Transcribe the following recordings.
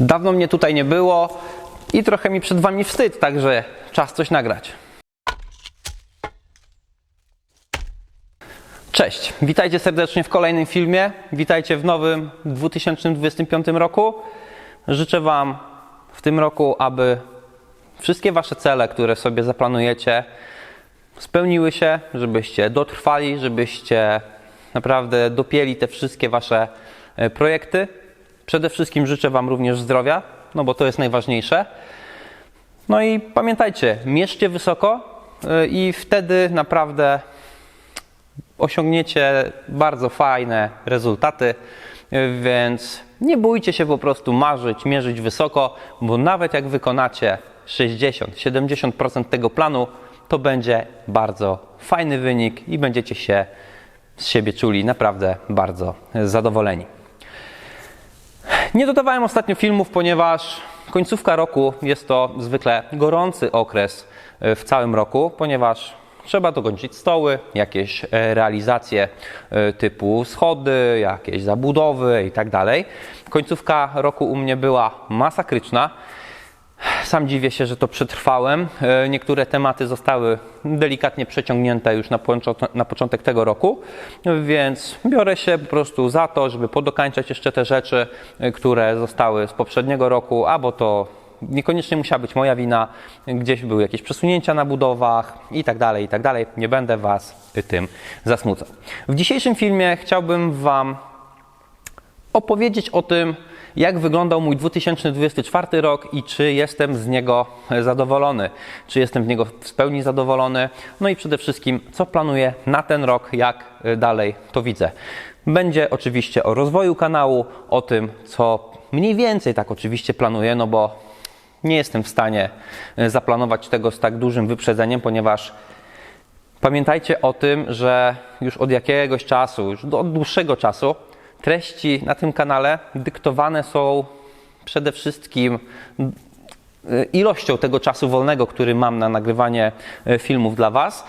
Dawno mnie tutaj nie było i trochę mi przed Wami wstyd, także czas coś nagrać. Cześć, witajcie serdecznie w kolejnym filmie. Witajcie w nowym 2025 roku. Życzę Wam w tym roku, aby wszystkie Wasze cele, które sobie zaplanujecie, spełniły się, żebyście dotrwali, żebyście naprawdę dopięli te wszystkie Wasze e, projekty. Przede wszystkim życzę Wam również zdrowia, no bo to jest najważniejsze. No i pamiętajcie, mierzcie wysoko e, i wtedy naprawdę osiągniecie bardzo fajne rezultaty, więc nie bójcie się po prostu marzyć, mierzyć wysoko, bo nawet jak wykonacie 60-70% tego planu, to będzie bardzo fajny wynik i będziecie się z siebie czuli naprawdę bardzo zadowoleni. Nie dodawałem ostatnio filmów, ponieważ końcówka roku jest to zwykle gorący okres e, w całym roku, ponieważ trzeba dokończyć stoły, jakieś e, realizacje e, typu schody, jakieś zabudowy i tak. Końcówka roku u mnie była masakryczna. Sam dziwię się, że to przetrwałem. E, Niektóre tematy zostały delikatnie przeciągnięte już na, początek- tego roku, więc biorę się po prostu za to, żeby podokańczać jeszcze te rzeczy, e, które zostały z poprzedniego roku, albo to niekoniecznie musiała być moja wina, gdzieś były jakieś przesunięcia na budowach i tak dalej, i tak dalej. Nie będę Was tym zasmucał. W dzisiejszym filmie chciałbym Wam opowiedzieć o tym, jak wyglądał mój 2024 rok i czy jestem z niego zadowolony, czy jestem z niego w pełni zadowolony, no i przede wszystkim, co planuję na ten rok, jak y, dalej to widzę. Będzie oczywiście o rozwoju kanału, o tym, co mniej więcej tak oczywiście planuję, no bo nie jestem w stanie y, zaplanować tego z tak dużym wyprzedzeniem, ponieważ Pamiętajcie o tym, że już od jakiegoś czasu, już od dłuższego czasu, treści na tym kanale dyktowane są przede wszystkim y, ilością tego czasu wolnego, który mam na nagrywanie y, filmów dla Was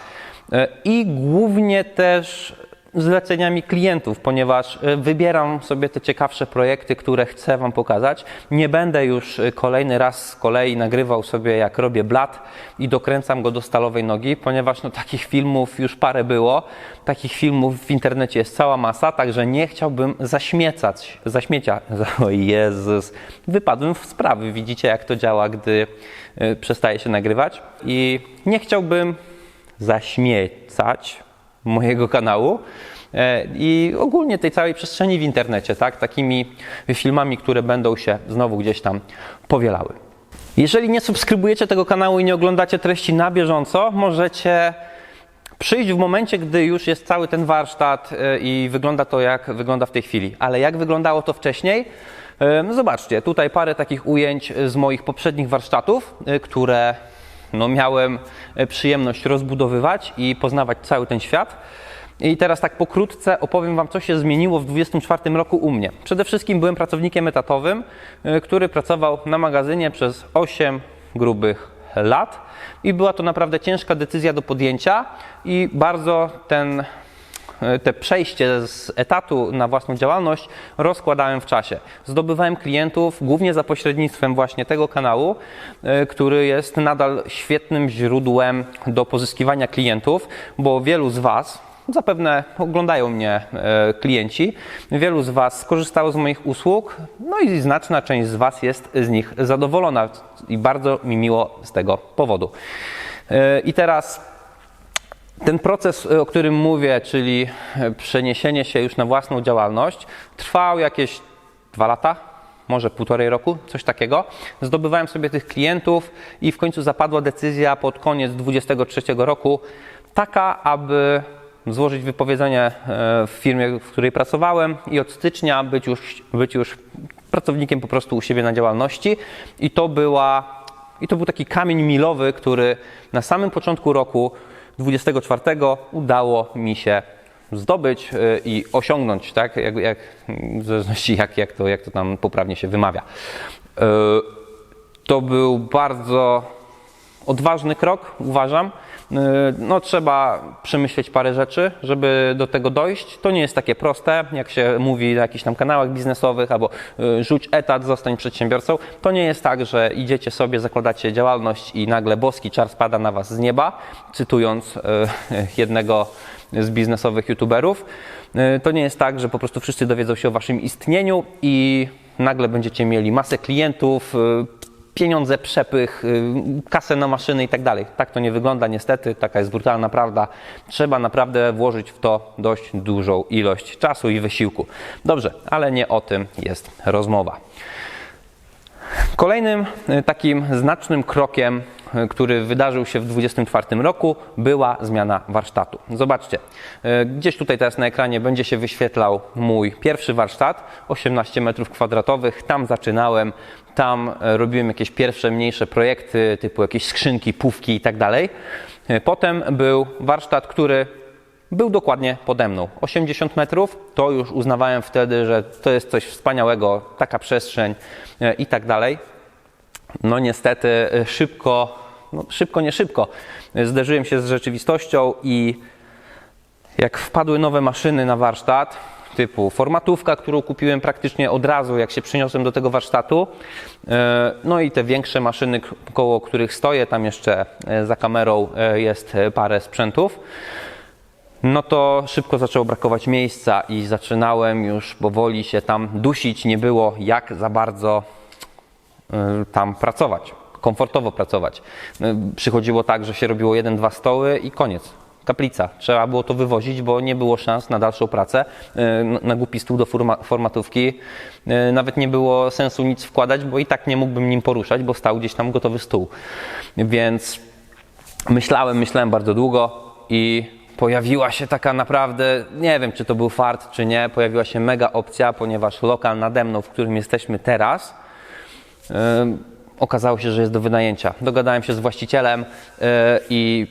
y, i głównie też zleceniami klientów, ponieważ y, wybieram sobie te ciekawsze projekty, które chcę Wam pokazać. Nie będę już y, kolejny raz z kolei nagrywał sobie, jak robię blat i dokręcam go do stalowej nogi, ponieważ no, takich filmów już parę było. Takich filmów w internecie jest cała masa, także nie chciałbym zaśmiecać, zaśmiecia. O Jezus, wypadłem w sprawy. Widzicie, jak to działa, gdy y, przestaje się nagrywać. I nie chciałbym zaśmiecać mojego kanału e, i ogólnie tej całej przestrzeni w internecie, tak? Takimi filmami, które będą się znowu gdzieś tam powielały. Jeżeli nie subskrybujecie tego kanału i nie oglądacie treści na bieżąco, możecie przyjść w momencie, gdy już jest cały ten warsztat e, i wygląda to, jak wygląda w tej chwili. Ale jak wyglądało to wcześniej? E, No zobaczcie, tutaj parę takich ujęć z moich poprzednich warsztatów, które no, miałem e, przyjemność rozbudowywać i poznawać cały ten świat. I teraz tak pokrótce opowiem Wam, co się zmieniło w 2024 roku u mnie. Przede wszystkim byłem pracownikiem etatowym, e, który pracował na magazynie przez 8 grubych lat i była to naprawdę ciężka decyzja do podjęcia i bardzo ten te przejście z etatu na własną działalność rozkładałem w czasie. Zdobywałem klientów głównie za pośrednictwem właśnie tego kanału, e, który jest nadal świetnym źródłem do pozyskiwania klientów, bo wielu z Was, zapewne oglądają mnie e, klienci, wielu z Was skorzystało z moich usług, no i znaczna część z Was jest z nich zadowolona i bardzo mi miło z tego powodu. E, I teraz ten proces, o którym mówię, czyli przeniesienie się już na własną działalność, trwał jakieś dwa lata, może półtorej roku, coś takiego. Zdobywałem sobie tych klientów i w końcu zapadła decyzja pod koniec 23 roku, taka, aby złożyć wypowiedzenie e, w firmie, w której pracowałem i od stycznia być już, być już pracownikiem po prostu u siebie na działalności. I to była i to był taki kamień milowy, który na samym początku roku 24 udało mi się zdobyć y, i osiągnąć, tak? Jak, jak, w zależności jak, jak, to, jak to tam poprawnie się wymawia. Y, To był bardzo odważny krok, uważam. Yy, No, trzeba przemyśleć parę rzeczy, żeby do tego dojść. To nie jest takie proste, jak się mówi na jakichś tam kanałach biznesowych, albo yy, rzuć etat, zostań przedsiębiorcą. To nie jest tak, że idziecie sobie, zakładacie działalność i nagle boski czar spada na was z nieba, cytując yy, jednego z biznesowych youtuberów. To nie jest tak, że po prostu wszyscy dowiedzą się o waszym istnieniu i nagle będziecie mieli masę klientów, pieniądze, przepych, y, kasę na maszyny i tak dalej. Tak to nie wygląda niestety, taka jest brutalna prawda. Trzeba naprawdę włożyć w to dość dużą ilość czasu i wysiłku. Dobrze, ale nie o tym jest rozmowa. Kolejnym y, takim znacznym krokiem, który wydarzył się w 2024 roku, była zmiana warsztatu. Zobaczcie, y, gdzieś tutaj teraz na ekranie będzie się wyświetlał mój pierwszy warsztat, 18 metrów kwadratowych. Tam zaczynałem, tam e, robiłem jakieś pierwsze mniejsze projekty, typu jakieś skrzynki, pówki i tak dalej. E, Potem był warsztat, który był dokładnie pode mną. 80 metrów to już uznawałem wtedy, że to jest coś wspaniałego, taka przestrzeń e, i tak dalej. No niestety e, szybko, no szybko, nie szybko, zderzyłem się z rzeczywistością i jak wpadły nowe maszyny na warsztat, typu formatówka, którą kupiłem praktycznie od razu, jak się przyniosłem do tego warsztatu, e, no i te większe maszyny, koło których stoję, tam jeszcze e, za kamerą e, jest parę sprzętów, no to szybko zaczęło brakować miejsca i zaczynałem już powoli się tam dusić. Nie było jak za bardzo tam pracować, komfortowo pracować. Y, Przychodziło tak, że się robiło jeden, dwa stoły i koniec. Kaplica. Trzeba było to wywozić, bo nie było szans na dalszą pracę. Y, Na głupi stół do forma- formatówki y, nawet nie było sensu nic wkładać, bo i tak nie mógłbym nim poruszać, bo stał gdzieś tam gotowy stół. Więc myślałem, myślałem bardzo długo i pojawiła się taka naprawdę, nie wiem czy to był fart czy nie, pojawiła się mega opcja, ponieważ lokal nade mną, w którym jesteśmy teraz, Ym, okazało się, że jest do wynajęcia. Dogadałem się z właścicielem yy, i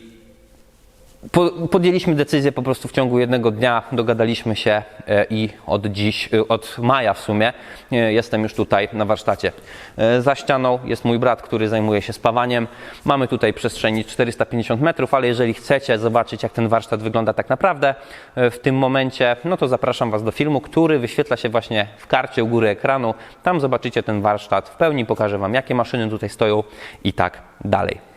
po, podjęliśmy decyzję po prostu w ciągu jednego dnia, dogadaliśmy się e, i od dziś, e, od maja w sumie e, jestem już tutaj na warsztacie. Za ścianą jest mój brat, który zajmuje się spawaniem. Mamy tutaj przestrzeni 450 metrów, ale jeżeli chcecie zobaczyć jak ten warsztat wygląda tak naprawdę w tym momencie, no to zapraszam Was do filmu, który wyświetla się właśnie w karcie u góry ekranu. Tam zobaczycie ten warsztat w pełni, pokażę Wam jakie maszyny tutaj stoją i tak dalej.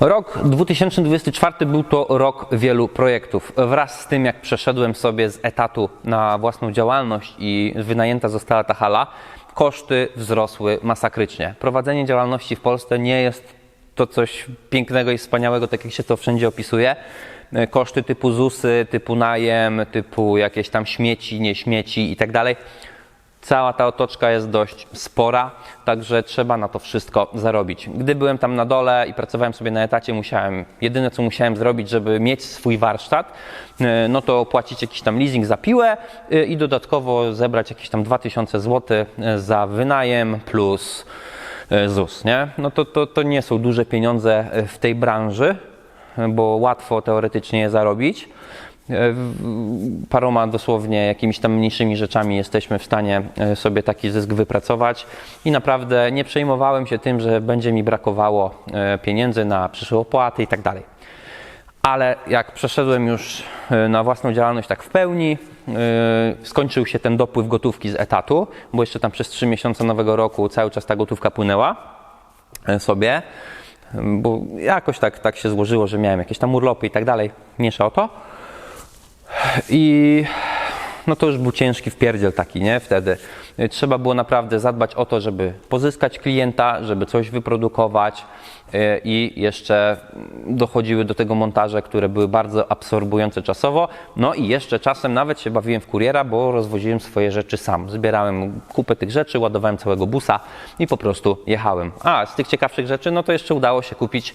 Rok 2024 był to rok wielu projektów. Wraz z tym, jak przeszedłem sobie z etatu na własną działalność i wynajęta została ta hala, koszty wzrosły masakrycznie. Prowadzenie działalności w Polsce nie jest to coś pięknego i wspaniałego, tak jak się to wszędzie opisuje. Koszty typu ZUSy, typu najem, typu jakieś tam śmieci, nie śmieci i tak. Cała ta otoczka jest dość spora, także trzeba na to wszystko zarobić. Gdy byłem tam na dole i pracowałem sobie na etacie, musiałem, jedyne co musiałem zrobić, żeby mieć swój warsztat, e, no to płacić jakiś tam leasing za piłę e, i dodatkowo zebrać jakieś tam 2000 zł e, za wynajem plus ZUS, nie? No to, to, to nie są duże pieniądze w tej branży, bo łatwo teoretycznie je zarobić. E, Paroma dosłownie jakimiś tam mniejszymi rzeczami jesteśmy w stanie e, sobie taki zysk wypracować i naprawdę nie przejmowałem się tym, że będzie mi brakowało e, pieniędzy na przyszłe opłaty i tak dalej. Ale jak przeszedłem już na własną działalność tak w pełni, skończył się ten dopływ gotówki z etatu, bo jeszcze tam przez 3 miesiące nowego roku cały czas ta gotówka płynęła sobie, bo jakoś tak, tak się złożyło, że miałem jakieś tam urlopy i tak dalej, mniejsza o to. I no to już był ciężki wpierdziel taki, nie? Wtedy. Trzeba było naprawdę zadbać o to, żeby pozyskać klienta, żeby coś wyprodukować y, i jeszcze dochodziły do tego montaże, które były bardzo absorbujące czasowo. No i jeszcze czasem nawet się bawiłem w kuriera, bo rozwoziłem swoje rzeczy sam. Zbierałem kupę tych rzeczy, ładowałem całego busa i po prostu jechałem. A z tych ciekawszych rzeczy, no to jeszcze udało się kupić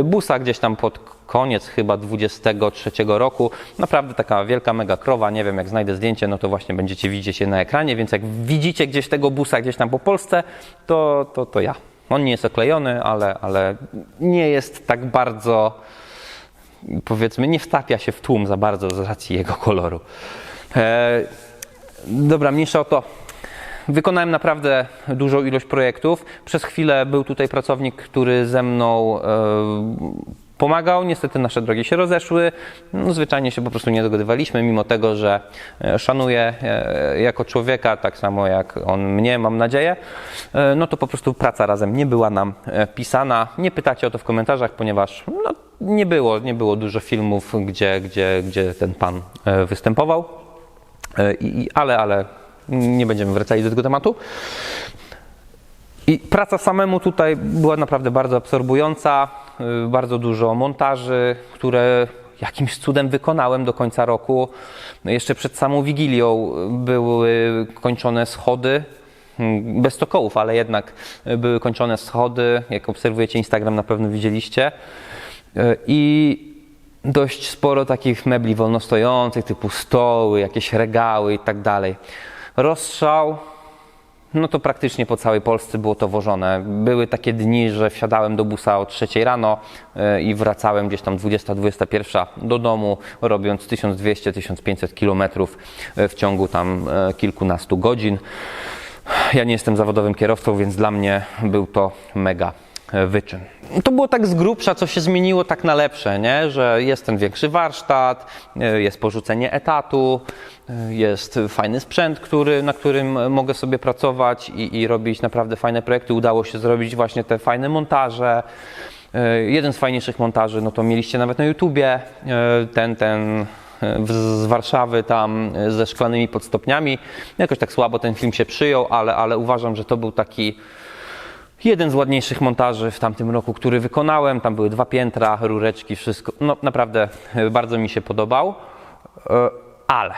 y, busa gdzieś tam pod koniec chyba 23 roku. Naprawdę taka wielka mega krowa, nie wiem jak znajdę zdjęcie, no to właśnie będziecie widzieć je na ekranie, więc jak widzicie gdzieś tego busa gdzieś tam po Polsce, to, to, to ja. On nie jest oklejony, ale, ale nie jest tak bardzo, powiedzmy, nie wtapia się w tłum za bardzo z racji jego koloru. E, dobra, mniejsza o to. Wykonałem naprawdę dużą ilość projektów. Przez chwilę był tutaj pracownik, który ze mną e, pomagał. Niestety nasze drogi się rozeszły. No, zwyczajnie się po prostu nie dogadywaliśmy, mimo tego, że e, szanuję e, jako człowieka, tak samo jak on mnie, mam nadzieję. E, No to po prostu praca razem nie była nam pisana. Nie pytacie o to w komentarzach, ponieważ no, nie było, nie było dużo filmów, gdzie, gdzie, gdzie ten pan występował. I- ale, ale nie będziemy wracali do tego tematu. I praca samemu tutaj była naprawdę bardzo absorbująca. y, Bardzo dużo montaży, które jakimś cudem wykonałem do końca roku. Jeszcze przed samą Wigilią były kończone schody. mm, Bez tokołów, ale jednak były kończone schody. Jak obserwujecie Instagram, na pewno widzieliście. Y, I dość sporo takich mebli wolnostojących, typu stoły, jakieś regały i tak dalej. Rozstrzał, no to praktycznie po całej Polsce było to wożone. Były takie dni, że wsiadałem do busa o 3 rano e, i wracałem gdzieś tam 20-21 do domu, robiąc 1200-1500 kilometrów e, w ciągu tam e, kilkunastu godzin. Ja nie jestem zawodowym kierowcą, więc dla mnie był to mega wyczyn. To było tak z grubsza, co się zmieniło tak na lepsze, nie? że jest ten większy warsztat, e, jest porzucenie etatu, e, jest fajny sprzęt, który, na którym mogę sobie pracować i, i robić naprawdę fajne projekty. Udało się zrobić właśnie te fajne montaże. E, Jeden z fajniejszych montaży, no to mieliście nawet na YouTubie, e, ten, ten z Warszawy tam e, ze szklanymi podstopniami. Jakoś tak słabo ten film się przyjął, ale, ale uważam, że to był taki jeden z ładniejszych montaży w tamtym roku, który wykonałem. Tam były dwa piętra, rureczki, wszystko. No naprawdę e, bardzo mi się podobał. E, Ale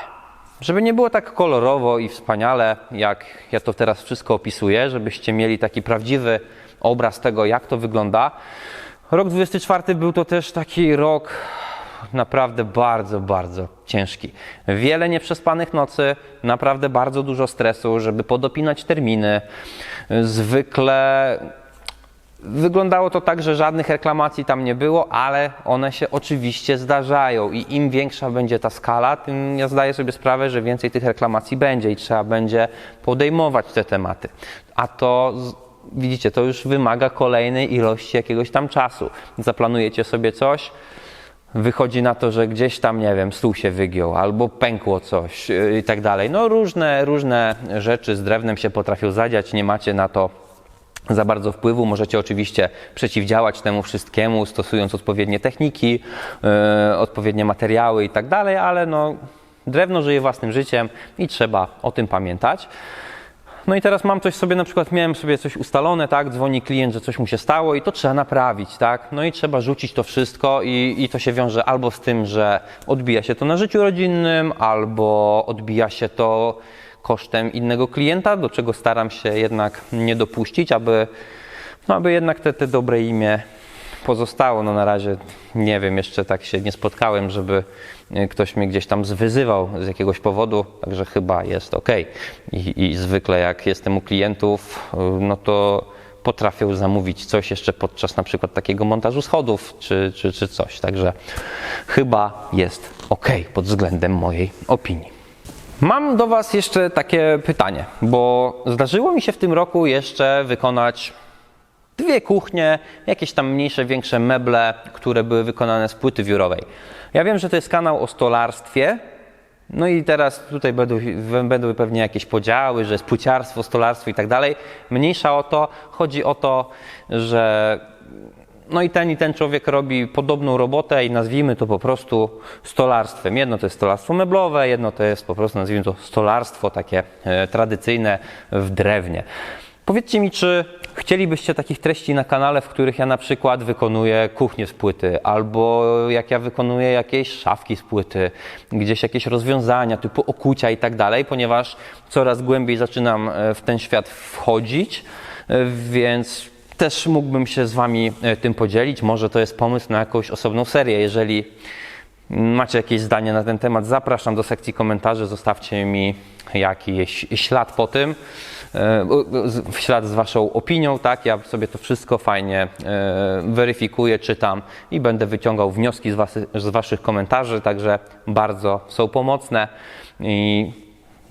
żeby nie było tak kolorowo i wspaniale, jak ja to teraz wszystko opisuję, żebyście mieli taki prawdziwy obraz tego, jak to wygląda. Rok 24 był to też taki rok naprawdę bardzo, bardzo ciężki. Wiele nieprzespanych nocy, naprawdę bardzo dużo stresu, żeby podopinać terminy. Zwykle Wyglądało to tak, że żadnych reklamacji tam nie było, ale one się oczywiście zdarzają i im większa będzie ta skala, tym ja zdaję sobie sprawę, że więcej tych reklamacji będzie i trzeba będzie podejmować te tematy. A to widzicie, to już wymaga kolejnej ilości jakiegoś tam czasu. Zaplanujecie sobie coś, wychodzi na to, że gdzieś tam, nie wiem, stół się wygiął albo pękło coś yy, i tak dalej. No różne, różne rzeczy z drewnem się potrafią zadziać, nie macie na to za bardzo wpływu. Możecie oczywiście przeciwdziałać temu wszystkiemu, stosując odpowiednie techniki, yy, odpowiednie materiały i tak dalej, ale no, drewno żyje własnym życiem i trzeba o tym pamiętać. No i teraz mam coś sobie, na przykład miałem sobie coś ustalone, tak, dzwoni klient, że coś mu się stało i to trzeba naprawić, tak, no i trzeba rzucić to wszystko i, i to się wiąże albo z tym, że odbija się to na życiu rodzinnym, albo odbija się to kosztem innego klienta, do czego staram się jednak nie dopuścić, aby, no, aby jednak te, te dobre imię pozostało. No na razie nie wiem, jeszcze tak się nie spotkałem, żeby ktoś mnie gdzieś tam zwyzywał z jakiegoś powodu, także chyba jest ok. I, I zwykle jak jestem u klientów, e, no to potrafią zamówić coś jeszcze podczas na przykład takiego montażu schodów czy, czy, czy coś. Także chyba jest ok pod względem mojej opinii. Mam do Was jeszcze takie pytanie, bo zdarzyło mi się w tym roku jeszcze wykonać dwie kuchnie, jakieś tam mniejsze, większe meble, które były wykonane z płyty wiórowej. Ja wiem, że to jest kanał o stolarstwie. No i teraz tutaj będą, będą pewnie jakieś podziały, że jest płciarstwo, stolarstwo i tak dalej. Mniejsza o to. Chodzi o to, że no i ten i ten człowiek robi podobną robotę i nazwijmy to po prostu stolarstwem. Jedno to jest stolarstwo meblowe, jedno to jest po prostu nazwijmy to stolarstwo takie e, tradycyjne w drewnie. Powiedzcie mi, czy chcielibyście takich treści na kanale, w których ja na przykład wykonuję kuchnię z płyty, albo jak ja wykonuję jakieś szafki z płyty, gdzieś jakieś rozwiązania typu okucia i tak dalej, ponieważ coraz głębiej zaczynam e, w ten świat wchodzić, e, więc też mógłbym się z Wami e, tym podzielić. Może to jest pomysł na jakąś osobną serię. Jeżeli macie jakieś zdanie na ten temat, zapraszam do sekcji komentarzy. Zostawcie mi jakiś ślad po tym, w ślad z Waszą opinią. Tak, ja sobie to wszystko fajnie e, weryfikuję, czytam i będę wyciągał wnioski z, wasy, z Waszych komentarzy. Także bardzo są pomocne i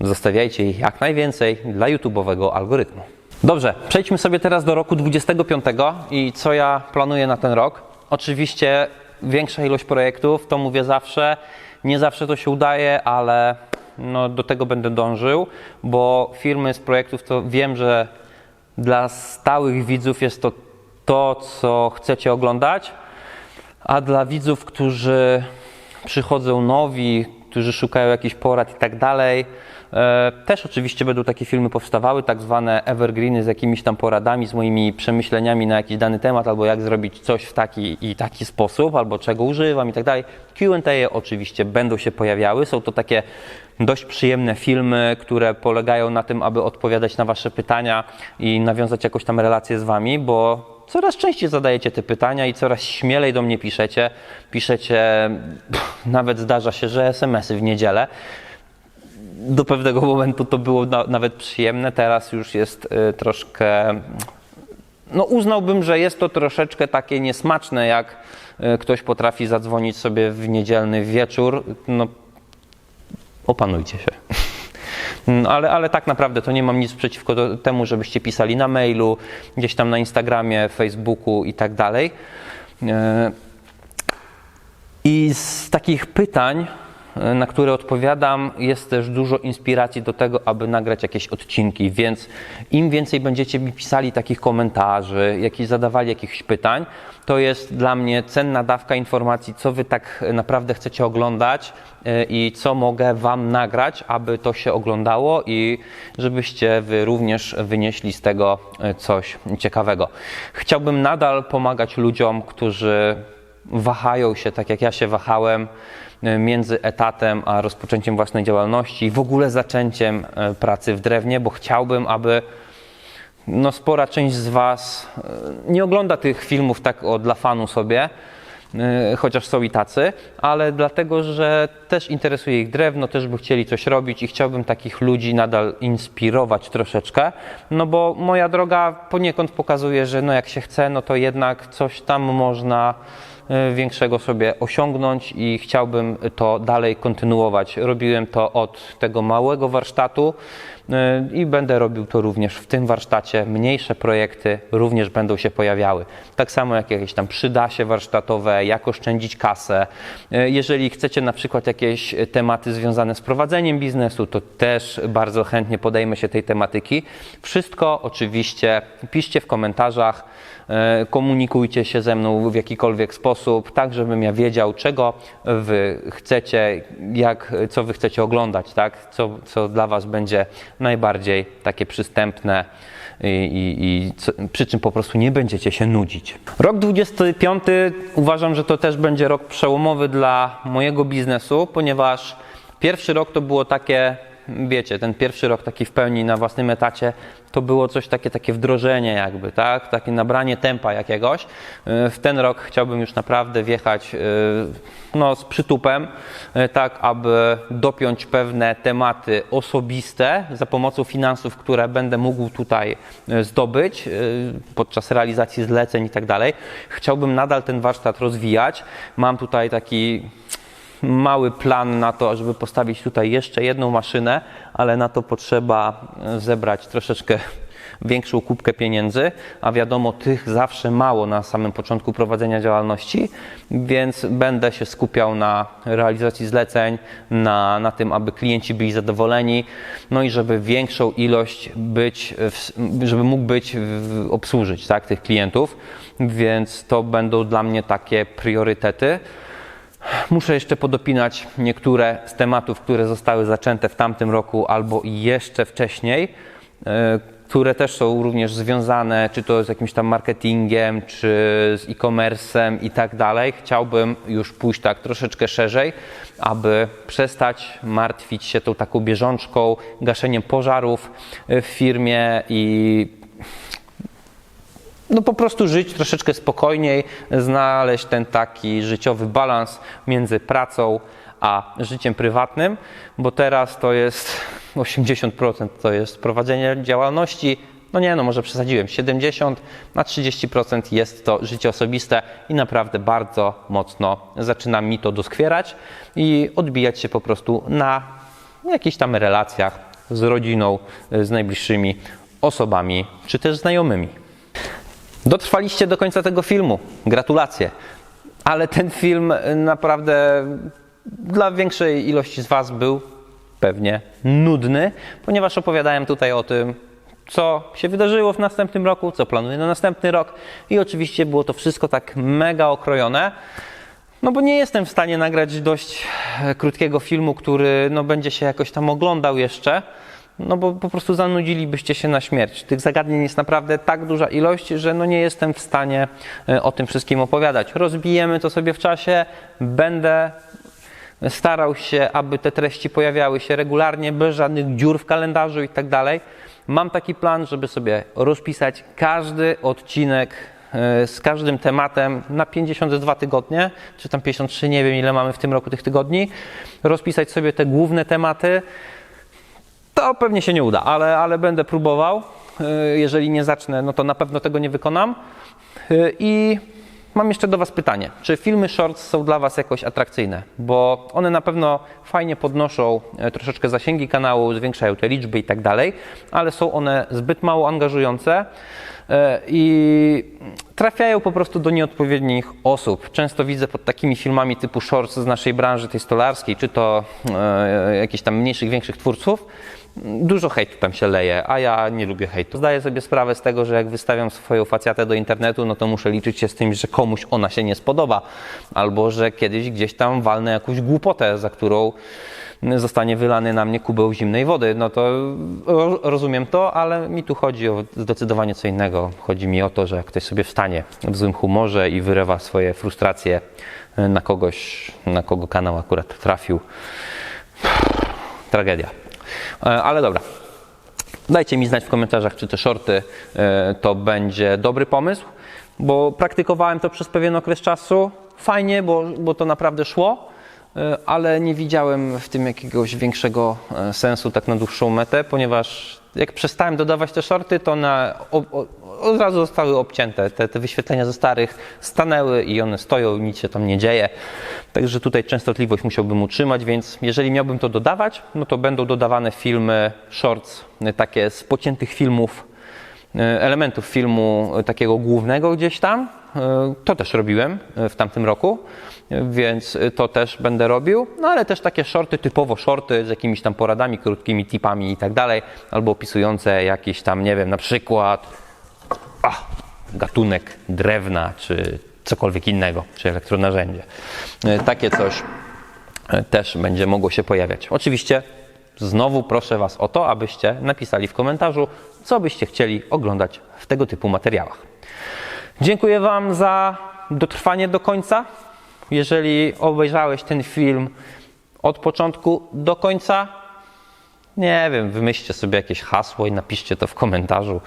Zostawiajcie ich jak najwięcej dla YouTube'owego algorytmu. Dobrze, przejdźmy sobie teraz do roku 25 i co ja planuję na ten rok. Oczywiście większa ilość projektów, to mówię zawsze. Nie zawsze to się udaje, ale no, do tego będę dążył, bo firmy z projektów to wiem, że dla stałych widzów jest to to, co chcecie oglądać, a dla widzów, którzy przychodzą nowi, którzy szukają jakichś porad i tak dalej, e, też oczywiście będą takie filmy powstawały, tak zwane evergreeny z jakimiś tam poradami, z moimi przemyśleniami na jakiś dany temat, albo jak zrobić coś w taki i taki sposób, albo czego używam i tak dalej. Q&A oczywiście będą się pojawiały. Są to takie dość przyjemne filmy, które polegają na tym, aby odpowiadać na Wasze pytania i nawiązać jakąś tam relację z Wami, bo coraz częściej zadajecie te pytania i coraz śmielej do mnie piszecie. Piszecie, pff, nawet zdarza się, że SMS-y w niedzielę. Do pewnego momentu to było na, nawet przyjemne, teraz już jest y, troszkę. No, uznałbym, że jest to troszeczkę takie niesmaczne, jak y, ktoś potrafi zadzwonić sobie w niedzielny wieczór. No, opanujcie się. No, ale, ale tak naprawdę to nie mam nic przeciwko temu, żebyście pisali na mailu, gdzieś tam na Instagramie, Facebooku i tak dalej. E, I z takich pytań, na które odpowiadam, jest też dużo inspiracji do tego, aby nagrać jakieś odcinki, więc im więcej będziecie mi pisali takich komentarzy, jakieś zadawali jakichś pytań, to jest dla mnie cenna dawka informacji, co wy tak naprawdę chcecie oglądać e, i co mogę wam nagrać, aby to się oglądało i żebyście wy również wynieśli z tego e, coś ciekawego. Chciałbym nadal pomagać ludziom, którzy wahają się, tak jak ja się wahałem, między etatem a rozpoczęciem własnej działalności w ogóle zaczęciem pracy w drewnie, bo chciałbym, aby no, spora część z Was e, nie ogląda tych filmów tak o, dla fanu sobie, e, chociaż są i tacy, ale dlatego, że też interesuje ich drewno, też by chcieli coś robić i chciałbym takich ludzi nadal inspirować troszeczkę, no bo moja droga poniekąd pokazuje, że no jak się chce, no to jednak coś tam można e, większego sobie osiągnąć i chciałbym to dalej kontynuować. Robiłem to od tego małego warsztatu, i będę robił to również w tym warsztacie. Mniejsze projekty również będą się pojawiały. Tak samo jak jakieś tam przydasie warsztatowe, jak oszczędzić kasę. Jeżeli chcecie na przykład jakieś tematy związane z prowadzeniem biznesu, to też bardzo chętnie podejmę się tej tematyki. Wszystko oczywiście piszcie w komentarzach. E, komunikujcie się ze mną w jakikolwiek sposób, tak żebym ja wiedział, czego wy chcecie, jak, co wy chcecie oglądać, tak? co, co dla was będzie najbardziej takie przystępne i, i, i co, przy czym po prostu nie będziecie się nudzić. Rok 25 uważam, że to też będzie rok przełomowy dla mojego biznesu, ponieważ pierwszy rok to było takie wiecie, ten pierwszy rok taki w pełni na własnym etacie, to było coś takie, takie wdrożenie jakby, tak? Takie nabranie tempa jakiegoś. Y, w ten rok chciałbym już naprawdę wjechać y, no, z przytupem, y, tak aby dopiąć pewne tematy osobiste za pomocą finansów, które będę mógł tutaj zdobyć podczas realizacji zleceń i tak dalej. Chciałbym nadal ten warsztat rozwijać. Mam tutaj taki mały plan na to, żeby postawić tutaj jeszcze jedną maszynę, ale na to potrzeba zebrać troszeczkę większą kubkę pieniędzy, a wiadomo, tych zawsze mało na samym początku prowadzenia działalności, więc będę się skupiał na realizacji zleceń, na, na tym, aby klienci byli zadowoleni, no i żeby większą ilość być, żeby mógł być, obsłużyć tak, tych klientów, więc to będą dla mnie takie priorytety. Muszę jeszcze podopinać niektóre z tematów, które zostały zaczęte w tamtym roku albo jeszcze wcześniej, e, które też są również związane, czy to z jakimś tam marketingiem, czy z e-commerce'em i tak dalej. Chciałbym już pójść tak troszeczkę szerzej, aby przestać martwić się tą taką bieżączką, gaszeniem pożarów w firmie i no po prostu żyć troszeczkę spokojniej, znaleźć ten taki życiowy balans między pracą a życiem prywatnym, bo teraz to jest 80% to jest prowadzenie działalności. No nie, no może przesadziłem, 70 na 30% jest to życie osobiste i naprawdę bardzo mocno zaczyna mi to doskwierać i odbijać się po prostu na jakichś tam relacjach z rodziną, z najbliższymi osobami, czy też znajomymi. Dotrwaliście do końca tego filmu. Gratulacje. Ale ten film y, naprawdę dla większej ilości z Was był pewnie nudny, ponieważ opowiadałem tutaj o tym, co się wydarzyło w następnym roku, co planuję na następny rok i oczywiście było to wszystko tak mega okrojone. No bo nie jestem w stanie nagrać dość e, krótkiego filmu, który no, będzie się jakoś tam oglądał jeszcze, no bo po prostu zanudzilibyście się na śmierć. Tych zagadnień jest naprawdę tak duża ilość, że no nie jestem w stanie e, o tym wszystkim opowiadać. Rozbijemy to sobie w czasie, będę starał się, aby te treści pojawiały się regularnie, bez żadnych dziur w kalendarzu i tak dalej. Mam taki plan, żeby sobie rozpisać każdy odcinek e, z każdym tematem na 52 tygodnie, czy tam 53, nie wiem ile mamy w tym roku tych tygodni. Rozpisać sobie te główne tematy. To pewnie się nie uda, ale, ale będę próbował. E, Jeżeli nie zacznę, no to na pewno tego nie wykonam. E, I mam jeszcze do Was pytanie. Czy filmy shorts są dla Was jakoś atrakcyjne? Bo one na pewno fajnie podnoszą e, troszeczkę zasięgi kanału, zwiększają te liczby i tak dalej, ale są one zbyt mało angażujące e, i trafiają po prostu do nieodpowiednich osób. Często widzę pod takimi filmami typu shorts z naszej branży, tej stolarskiej, czy to e, jakichś tam mniejszych, większych twórców, Dużo hejtu tam się leje, a ja nie lubię hejtu. Zdaję sobie sprawę z tego, że jak wystawiam swoją facjatę do internetu, no to muszę liczyć się z tym, że komuś ona się nie spodoba, albo że kiedyś gdzieś tam walnę jakąś głupotę, za którą zostanie wylany na mnie kubeł zimnej wody. No to ro- rozumiem to, ale mi tu chodzi o zdecydowanie co innego. Chodzi mi o to, że jak ktoś sobie wstanie w złym humorze i wyrywa swoje frustracje na kogoś, na kogo kanał akurat trafił. Tragedia. E, Ale dobra. Dajcie mi znać w komentarzach, czy te shorty e, to będzie dobry pomysł, bo praktykowałem to przez pewien okres czasu. Fajnie, bo, bo to naprawdę szło, e, ale nie widziałem w tym jakiegoś większego sensu tak na dłuższą metę, ponieważ jak przestałem dodawać te shorty, to o, od razu zostały obcięte. Te, te wyświetlenia ze starych stanęły i one stoją, nic się tam nie dzieje. Także tutaj częstotliwość musiałbym utrzymać, więc jeżeli miałbym to dodawać, no to będą dodawane filmy, shorts, y, takie z pociętych filmów, y, elementów filmu y, takiego głównego gdzieś tam. To też robiłem w tamtym roku, więc to też będę robił. No ale też takie shorty, typowo shorty z jakimiś tam poradami, krótkimi tipami i tak dalej, albo opisujące jakiś tam, nie wiem, na przykład a, gatunek drewna, czy cokolwiek innego, czy elektronarzędzie. E, Takie coś e, też będzie mogło się pojawiać. Oczywiście znowu proszę Was o to, abyście napisali w komentarzu, co byście chcieli oglądać w tego typu materiałach. Dziękuję Wam za dotrwanie do końca. Jeżeli obejrzałeś ten film od początku do końca, nie wiem, wymyślcie sobie jakieś hasło i napiszcie to w komentarzu.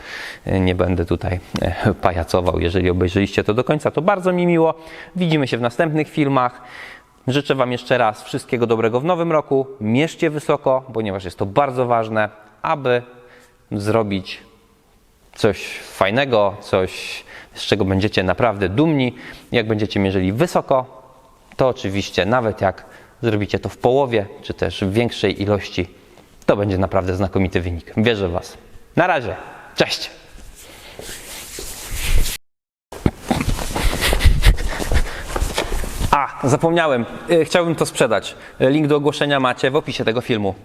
Nie będę tutaj e, pajacował. Jeżeli obejrzeliście to do końca, to bardzo mi miło. Widzimy się w następnych filmach. Życzę Wam jeszcze raz wszystkiego dobrego w nowym roku. Mierzcie wysoko, ponieważ jest to bardzo ważne, aby zrobić coś fajnego, coś, z czego będziecie naprawdę dumni. Jak będziecie mierzyli wysoko, to oczywiście nawet jak zrobicie to w połowie, czy też w większej ilości, to będzie naprawdę znakomity wynik. Wierzę w Was. Na razie. Cześć. A, zapomniałem. Y, Chciałbym to sprzedać. Link do ogłoszenia macie w opisie tego filmu.